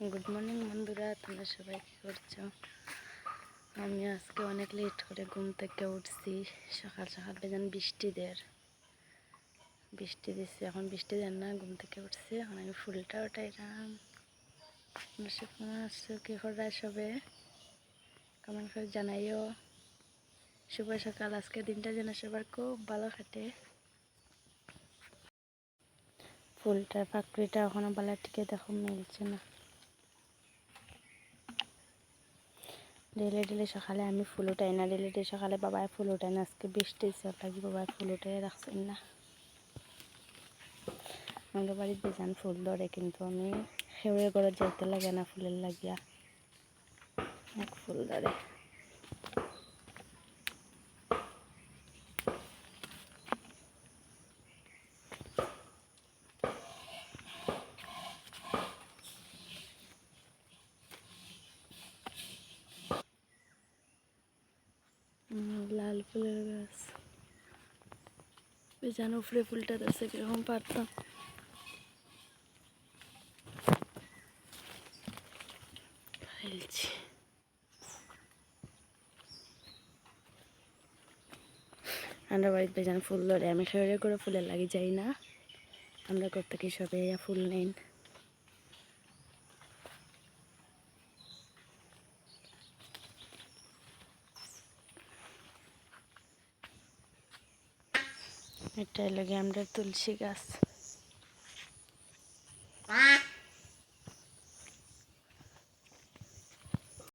Good morning বন্ধুরা, তোমরা সবাই কী করছ? আমি আজকে অনেক লেট করে ঘুম থেকে উঠছি। সকাল সকাল বেজান বৃষ্টি দের। বৃষ্টি দিচ্ছে এখন বৃষ্টি দেন না, ঘুম থেকে উঠছি। এখন আমি ফুলটা উঠাইলাম। আসছো কী করা সবে? কমেন্ট করে জানাইও। শুভ সকাল। আজকে দিনটা যেন সবার খুব ভালো কাটে। ফুলটার পাকড়িটা এখনও বালার টিকে দেখো মিলছে না। ডেলি ডেলে সকালে আমি ফুল উঠাই না ডেলে ডেলে সকালে বাবাই ফুল উঠাই না, আজকে বৃষ্টি সব লাগি বাবাই ফুল উঠাই রাখছেন না। আমাদের বাড়ির বেজান ফুল ধরে, কিন্তু আমি সেউরে ঘরে যেতে লাগে না ফুলের লাগিয়া। এক ফুল ধরে। লাল ফুলের গাছ। বেজান উপরে ফুলটা আছে কীরকম পারতাম। ফেলছি। আমরা বাড়িতে বেজান ফুল ধরে, আমি খেয়ে করে ফুলের লাগি যাই না। আমরা করতে কি সবে ফুল নেন এটাই লাগে আমরা তুলসী গাছ।